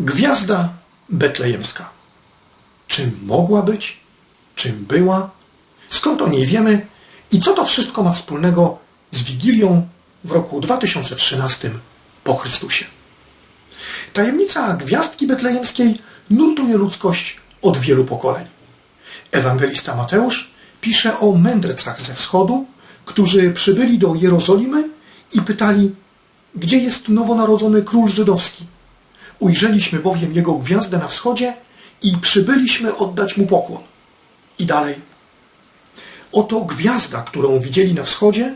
Gwiazda betlejemska. Czym mogła być? Czym była? Skąd o niej wiemy? I co to wszystko ma wspólnego z Wigilią w roku 2013 po Chrystusie? Tajemnica gwiazdki betlejemskiej nurtuje ludzkość od wielu pokoleń. Ewangelista Mateusz pisze o mędrcach ze wschodu, którzy przybyli do Jerozolimy i pytali, gdzie jest nowonarodzony król żydowski. Ujrzeliśmy bowiem jego gwiazdę na wschodzie i przybyliśmy oddać mu pokłon. I dalej. Oto gwiazda, którą widzieli na wschodzie,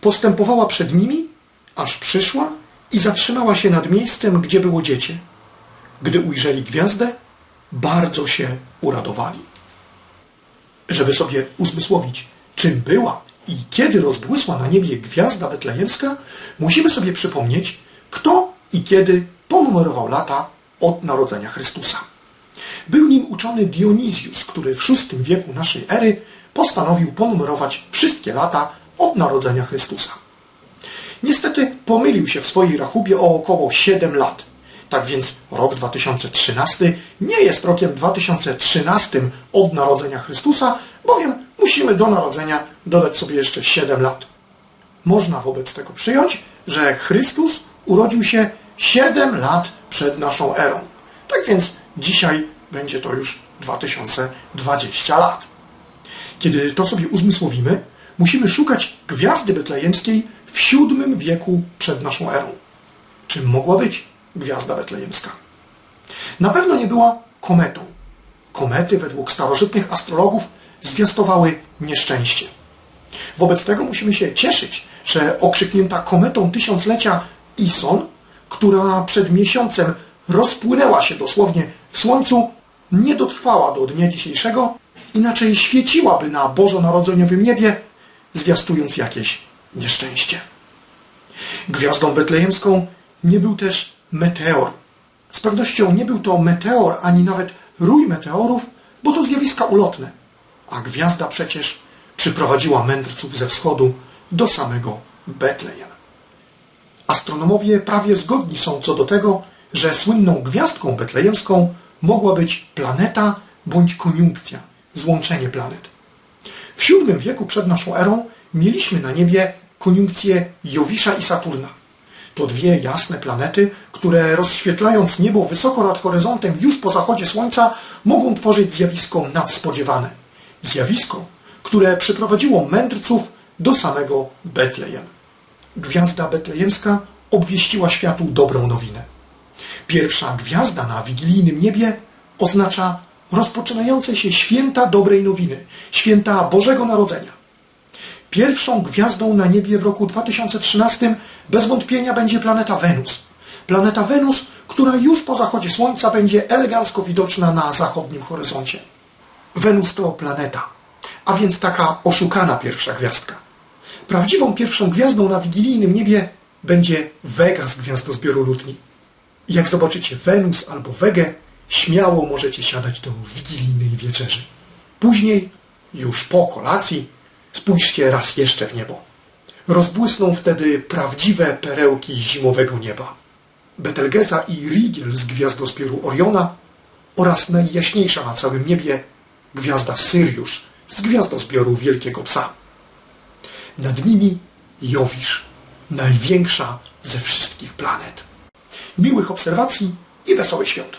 postępowała przed nimi, aż przyszła i zatrzymała się nad miejscem, gdzie było dziecię. Gdy ujrzeli gwiazdę, bardzo się uradowali. Żeby sobie uzmysłowić, czym była i kiedy rozbłysła na niebie gwiazda betlejemska, musimy sobie przypomnieć, kto i kiedy ponumerował lata od narodzenia Chrystusa. Był nim uczony Dionizjus, który w VI wieku naszej ery postanowił ponumerować wszystkie lata od narodzenia Chrystusa. Niestety pomylił się w swojej rachubie o około 7 lat. Tak więc rok 2013 nie jest rokiem 2013 od narodzenia Chrystusa, bowiem musimy do narodzenia dodać sobie jeszcze 7 lat. Można wobec tego przyjąć, że Chrystus urodził się 7 lat przed naszą erą. Tak więc dzisiaj będzie to już 2020 lat. Kiedy to sobie uzmysłowimy, musimy szukać gwiazdy betlejemskiej w VII wieku przed naszą erą. Czym mogła być gwiazda betlejemska? Na pewno nie była kometą. Komety według starożytnych astrologów zwiastowały nieszczęście. Wobec tego musimy się cieszyć, że okrzyknięta kometą tysiąclecia Ison, która przed miesiącem rozpłynęła się dosłownie w słońcu, nie dotrwała do dnia dzisiejszego, inaczej świeciłaby na bożonarodzeniowym niebie, zwiastując jakieś nieszczęście. Gwiazdą betlejemską nie był też meteor. Z pewnością nie był to meteor ani nawet rój meteorów, bo to zjawiska ulotne. A gwiazda przecież przyprowadziła mędrców ze wschodu do samego Betlejem. Astronomowie prawie zgodni są co do tego, że słynną gwiazdką betlejemską mogła być planeta bądź koniunkcja, złączenie planet. W VII wieku przed naszą erą mieliśmy na niebie koniunkcję Jowisza i Saturna. To dwie jasne planety, które rozświetlając niebo wysoko nad horyzontem już po zachodzie słońca mogą tworzyć zjawisko nadspodziewane. Zjawisko, które przyprowadziło mędrców do samego Betlejem. Gwiazda betlejemska obwieściła światu dobrą nowinę. Pierwsza gwiazda na wigilijnym niebie oznacza rozpoczynające się święta dobrej nowiny, święta Bożego Narodzenia. Pierwszą gwiazdą na niebie w roku 2013 bez wątpienia będzie planeta Wenus. Planeta Wenus, która już po zachodzie Słońca będzie elegancko widoczna na zachodnim horyzoncie. Wenus to planeta, a więc taka oszukana pierwsza gwiazdka. Prawdziwą pierwszą gwiazdą na wigilijnym niebie będzie Vega z gwiazdozbioru Lutni. Jak zobaczycie Wenus albo Wegę, śmiało możecie siadać do wigilijnej wieczerzy. Później, już po kolacji, spójrzcie raz jeszcze w niebo. Rozbłysną wtedy prawdziwe perełki zimowego nieba. Betelgeza i Rigiel z gwiazdozbioru Oriona oraz najjaśniejsza na całym niebie gwiazda Syriusz z gwiazdozbioru Wielkiego Psa. Nad nimi Jowisz, największa ze wszystkich planet. Miłych obserwacji i wesołych świąt.